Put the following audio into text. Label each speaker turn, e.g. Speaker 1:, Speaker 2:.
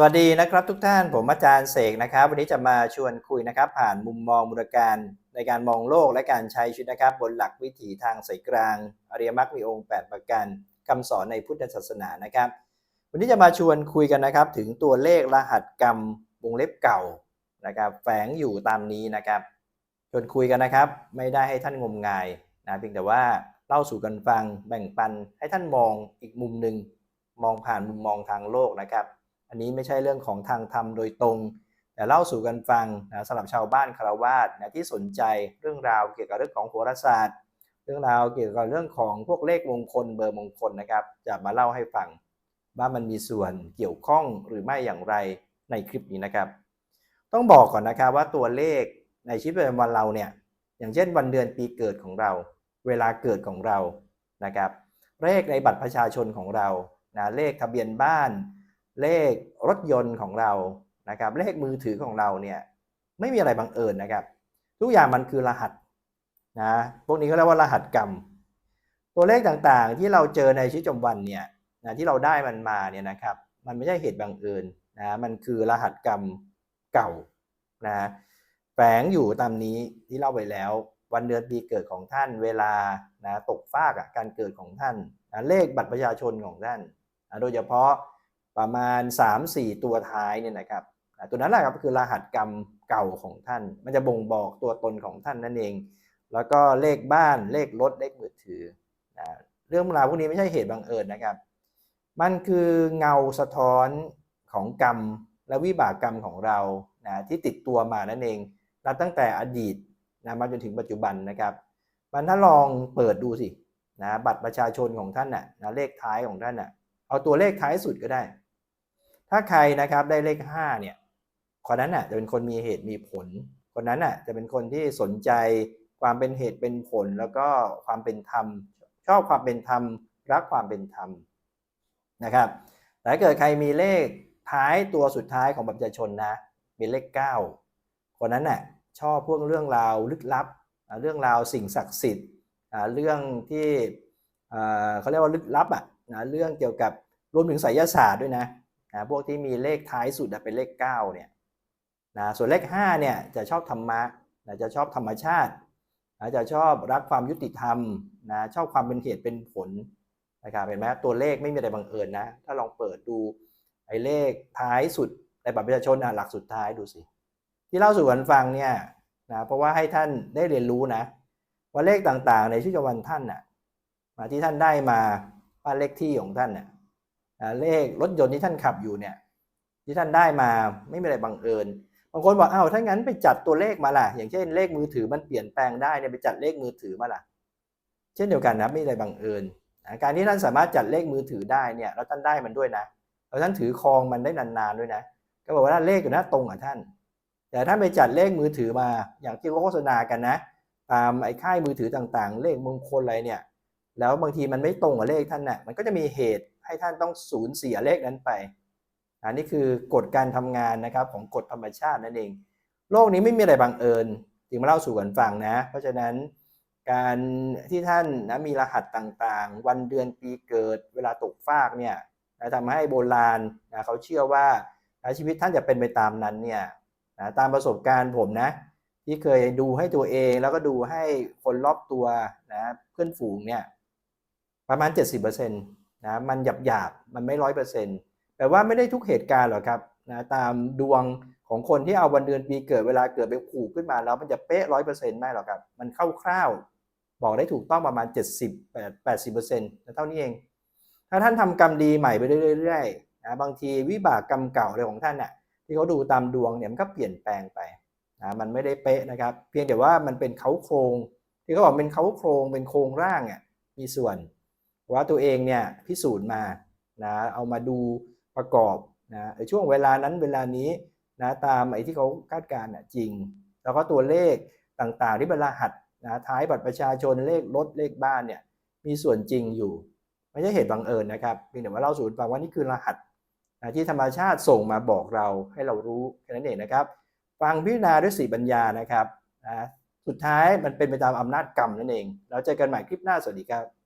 Speaker 1: สวัสดีนะครับทุกท่านผมอาจารย์เสกนะครับ วันนี้จะมาชวนคุยนะครับ ผ่านมุมมองมูลการในการมองโลกและการใช้ชีวิตนะครับ บนหลักวิถีทางสายกลาง อริยมรรคมีองค์ 8 ประการคำสอนในพุทธศาสนานะครับ วันนี้จะมาชวนคุยกันนะครับ ถึงตัวเลขรหัสกรรมวงเล็บเก่านะครับแฝงอยู่ตามนี้นะครับชวนคุยกันนะครับ ไม่ได้ให้ท่านงมงายนะเพียงแต่ว่าเล่าสู่กันฟังแบ่งปันให้ท่านมองอีกมุมหนึ่งมองผ่านมุมมองทางโลกนะครับ อันนี้ไม่ใช่เรื่องของทางธรรมโดยตรง แต่เล่าสู่กันฟังนะสำหรับชาวบ้านคารวาสนะที่สนใจเรื่องราวเกี่ยวกับเรื่องของโหราศาสตร์ เรื่องราวเกี่ยวกับเรื่องของพวกเลขมงคลเบอร์มงคลนะครับ จะมาเล่าให้ฟังว่ามันมีส่วนเกี่ยวข้องหรือไม่อย่างไรในคลิปนี้นะครับ ต้องบอกก่อนนะครับว่าตัวเลขในชีวิตประจำวันเราเนี่ยอย่างเช่นวันเดือนปีเกิดของเรา เวลาเกิดของเรานะครับเลขในบัตรประชาชนของเรานะเลขทะเบียนบ้าน เลขรถยนต์ของเรานะครับ เลขมือถือของเราเนี่ยไม่มีอะไรบังเอิญนะครับ ทุกอย่างมันคือรหัสนะพวกนี้เขาเรียกว่ารหัสกรรม ตัวเลขต่างๆที่เราเจอในชีวิตประจำวันเนี่ยนะที่เราได้มันมาเนี่ยนะครับ มันไม่ใช่เหตุบังเอิญนะมันคือรหัสกรรมเก่านะแฝงอยู่ตามนี้ที่เล่าไปแล้ววันเดือนปีเกิดของท่านเวลานะตกฟากอะการเกิดของท่านนะเลขบัตรประชาชนของท่านนะโดยเฉพาะ ประมาณ 3-4 ตัวท้ายเนี่ยนะครับตัวนั้นแหละครับคือรหัสกรรมเก่าของท่าน มันจะบ่งบอกตัวตนของท่านนั่นเอง แล้วก็เลขบ้านเลขรถเลขมือถือเรื่องราวพวกนี้ไม่ใช่เหตุบังเอิญนะครับ มันคือเงาสะท้อนของกรรมและวิบากกรรมของเรานะที่ติดตัวมานั่นเองนับตั้งแต่อดีตนะมาจนถึงปัจจุบันนะครับมันถ้าลองเปิดดูสินะบัตรประชาชนของท่านน่ะนะเลขท้ายของท่านน่ะเอาตัวเลขท้ายสุดก็ได้ ถ้าใครนะครับได้เลข5เนี่ยคนนั้นน่ะจะเป็นคนมีเหตุมีผล คนนั้นน่ะจะเป็นคนที่สนใจความเป็นเหตุเป็นผลแล้วก็ความเป็นธรรม ชอบความเป็นธรรม รักความเป็นธรรมนะครับแต่ถ้าเกิดใครมีเลขท้ายตัวสุดท้ายของบัตรประชาชนนะมีเลข 9 คนนั้นน่ะชอบพวกเรื่องราวลึกลับ เรื่องราวสิ่งศักดิ์สิทธิ์เรื่องที่เขาเรียกว่าลึกลับอะนะเรื่องเกี่ยวกับรวมถึงไสยศาสตร์ด้วยนะ นะพวกที่มีเลขท้ายสุดเป็นเลข9เนี่ยนะส่วนเลข5เนี่ยจะชอบธรรมะนะจะชอบธรรมชาตินะจะชอบรักความยุติธรรมนะชอบความเป็นเหตุเป็นผลนะครับเห็นไหมตัวเลขไม่มีอะไรบังเอิญนะ ถ้าลองเปิดดูไอ้เลขท้ายสุดในบัตรประชาชนอะหลักสุดท้ายดูสิ ที่เล่าสู่กันฟังเนี่ยนะเพราะว่าให้ท่านได้เรียนรู้นะ ว่าเลขต่างๆ ในชีวิตวันท่านน่ะมาที่ท่านได้มาบ้านเลขที่ของท่านเนี่ย เลขรถยนต์ที่ท่านขับอยู่เนี่ยที่ท่านได้มาไม่มีอะไรบังเอิญบางคนบอกอ้าวถ้างั้นไปจัดตัวเลขมาล่ะ อย่างเช่นเลขมือถือมันเปลี่ยนแปลงได้เนี่ยไปจัดเลขมือถือมาล่ะ เช่นเดียวกันนะไม่มีอะไรบังเอิญการที่ท่านสามารถจัดเลขมือถือได้เนี่ยแล้วท่านได้มันด้วยนะแล้วท่านถือครองมันได้นานๆด้วยนะ ก็บอกว่าเลขอยู่หน้าตรงกับท่าน แต่ถ้าไปจัดเลขมือถือมาอย่างที่เขาโฆษณากันนะ ตามไอ้ค่ายมือถือต่างๆ เลขมงคลอะไรเนี่ย แล้วบางทีมันไม่ตรงกับเลขท่านน่ะมันก็จะมีเหตุ ให้ท่านต้องสูญเสียเลขนั้นไป อันนี้คือกฎการทำงานนะครับของกฎธรรมชาตินั่นเอง โลกนี้ไม่มีอะไรบังเอิญจึงมาเล่าสู่กันฟังนะ เพราะฉะนั้นการที่ท่านนะมีรหัสต่างๆ วันเดือนปีเกิดเวลาตกฟากเนี่ยนะทำให้โบราณนะเขาเชื่อว่านะชีวิตท่านจะเป็นไปตามนั้นเนี่ยนะตามประสบการณ์ผมนะที่เคยดูให้ตัวเองแล้วก็ดูให้คนรอบตัวนะเพื่อนฝูงเนี่ยประมาณ 70%น นะมันหยาบหยาบมันไม่ร้อยเปอร์เซ็นต์แต่ว่าไม่ได้ทุกเหตุการณ์หรอกครับนะตามดวงของคนที่เอาวันเดือนปีเกิดเวลาเกิดไปขู่ขึ้นมาแล้วมันจะเป๊ะร้อยเปอร์เซ็นต์ไม่หรอกครับ มันคร่าวๆบอกได้ถูกต้องประมาณ 70 80%เซ็นต์เท่านี้เอง ถ้าท่านทำกรรมดีใหม่ไปเรื่อยๆนะบางทีวิบากกรรมเก่าอะไรของท่านน่ะที่เขาดูตามดวงเนี่ยมันก็เปลี่ยนแปลงไปนะมันไม่ได้เป๊ะนะครับ เพียงแต่ว่ามันเป็นเขาโครง ที่เขาบอกเป็นเขาโครงเป็นโครงร่างอะมีส่วน ว่าตัวเองเนี่ยพิสูจน์มานะเอามาดูประกอบนะช่วงเวลานั้นเวลานี้นะตามไอ้ที่เขาคาดการณ์น่ะจริง แล้วก็ตัวเลขต่างๆที่เป็นรหัสนะท้ายบัตรประชาชนเลขรถเลขบ้านเนี่ยมีส่วนจริงอยู่ ไม่ใช่เหตุบังเอิญนะครับเพียงแต่ว่าเราสูญฟังว่านี่คือรหัสนะที่ธรรมชาติส่งมาบอกเราให้เรารู้แค่นั้นเองนะครับ ฟังพิจารณาด้วยสีปัญญานะครับนะสุดท้ายมันเป็นไปตามอำนาจกรรมนั่นเองแล้วเจอกันใหม่คลิปหน้าสวัสดีครับ